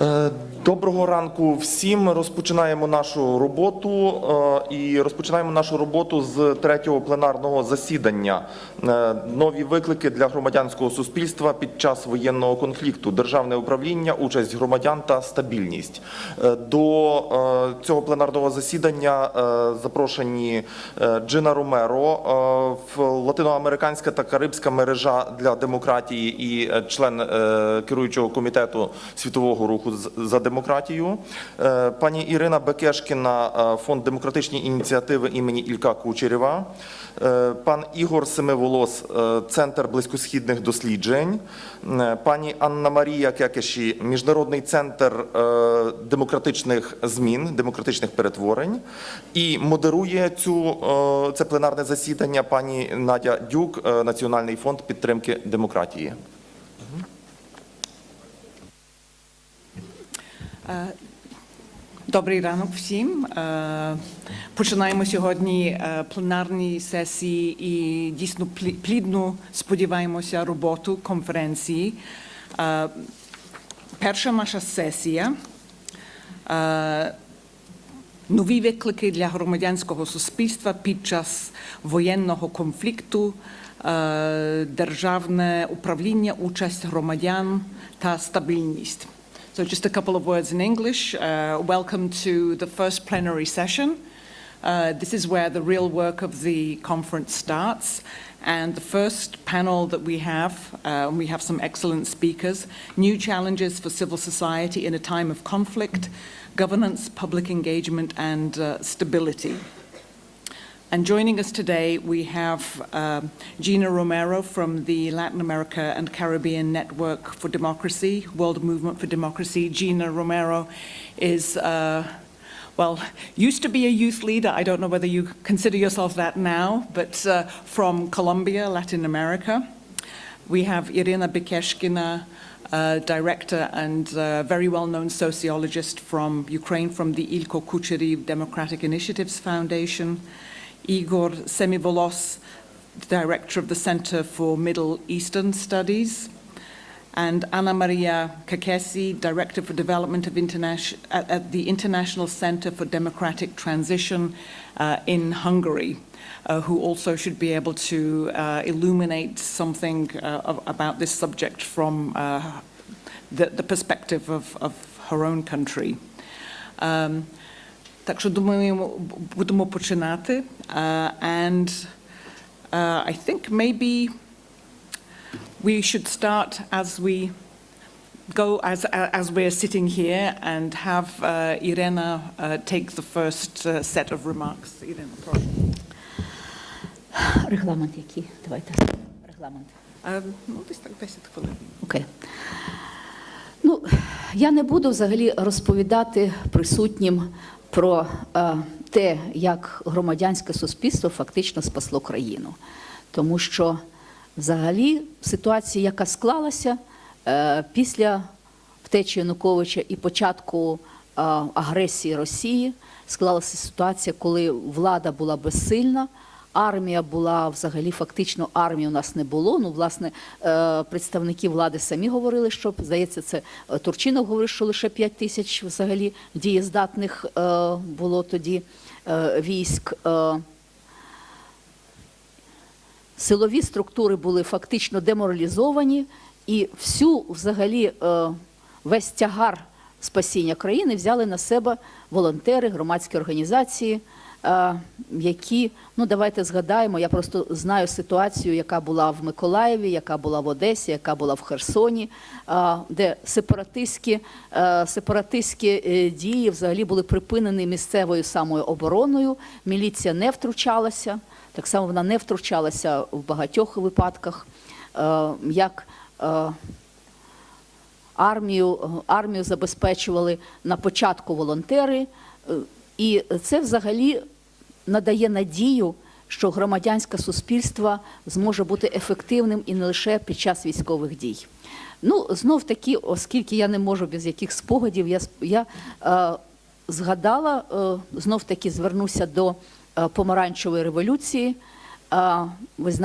Е, Доброго ранку всім. Розпочинаємо нашу роботу е, і розпочинаємо нашу роботу з третього пленарного засідання. Е, Нові виклики для громадянського суспільства під час воєнного конфлікту, державне управління, участь громадян та стабільність. Е, До цього пленарного засідання запрошені Джина Ромеро, латиноамериканська та карибська мережа для демократії і член керуючого комітету світового руху за демократію. Е, Пані Ірина Бекешкіна, е, фонд демократичні ініціативи імені Ілька Кучерєва. Е, Пан Ігор Семиволос, центр близькосхідних досліджень. Пані Анна Марія Кекеші, міжнародний центр демократичних змін, демократичних перетворень. І модерує цю це пленарне засідання пані Надя Дюк, Національний фонд підтримки демократії. Добрий ранок всім. Е, Починаємо сьогодні е, пленарні сесії і дійсно плі- плідну, сподіваємося, роботу конференції. Е, Перша наша сесія. е, Нові виклики для громадянського суспільства під час воєнного конфлікту, е, державне управління, участь громадян та стабільність. So just a couple of words in English. Uh, welcome to the first plenary session. Uh, this is where the real work of the conference starts. And the first panel that we have, uh, we have some excellent speakers, new challenges for civil society in a time of conflict, governance, public engagement, and uh, stability. And joining us today, we have um, Gina Romero from the Latin America and Caribbean Network for Democracy, World Movement for Democracy. Gina Romero is, uh, well, used to be a youth leader. I don't know whether you consider yourself that now, but uh, from Colombia, Latin America. We have Irina Bikeshkina, uh, director and uh, very well-known sociologist from Ukraine, from the Ilko Kucheriv Democratic Initiatives Foundation. Igor Semivolos, director of the Center for Middle Eastern Studies. And Anna Maria Kakesi, Director for Development of at the International Center for Democratic Transition uh, in Hungary, uh, who also should be able to uh, illuminate something uh, about this subject from uh, the, the perspective of, of her own country. Um, так що думаю, будемо починати. Uh, and uh, I think maybe we should start as we go, as, as we're sitting here, and have uh, Irena uh, take the first uh, set of remarks. Irena, прошу. Регламент який? Давайте. Регламент. Ну, десь так 10 хвилин. Окей. Ну, я не буду взагалі розповідати присутнім про е, те, як громадянське суспільство фактично спасло країну. Тому що взагалі ситуація, яка склалася е, після втечі Януковича і початку е, агресії Росії, склалася ситуація, коли влада була безсильна. Армія була взагалі фактично армії у нас не було. Ну, власне, е, представники влади самі говорили, що здається, це е, Турчинов говорив, що лише 5 тисяч взагалі дієздатних е, було тоді військ. Силові структури були фактично деморалізовані, і всю взагалі весь тягар спасіння країни взяли на себе волонтери, громадські організації, які, ну давайте згадаємо, я просто знаю ситуацію, яка була в Миколаєві, яка була в Одесі, яка була в Херсоні, е, де сепаратистські, е, сепаратистські е, дії взагалі були припинені місцевою самою обороною. Міліція не втручалася. Так само вона не втручалася в багатьох випадках, е, як е, армію, армію забезпечували на початку волонтери, Е, і це взагалі надає надію, що громадянське суспільство зможе бути ефективним і не лише під час військових дій. Ну, знов таки, оскільки я не можу без яких спогадів, я, я е, згадала, е, знов таки звернуся до е, помаранчевої революції. Е, ви знаєте,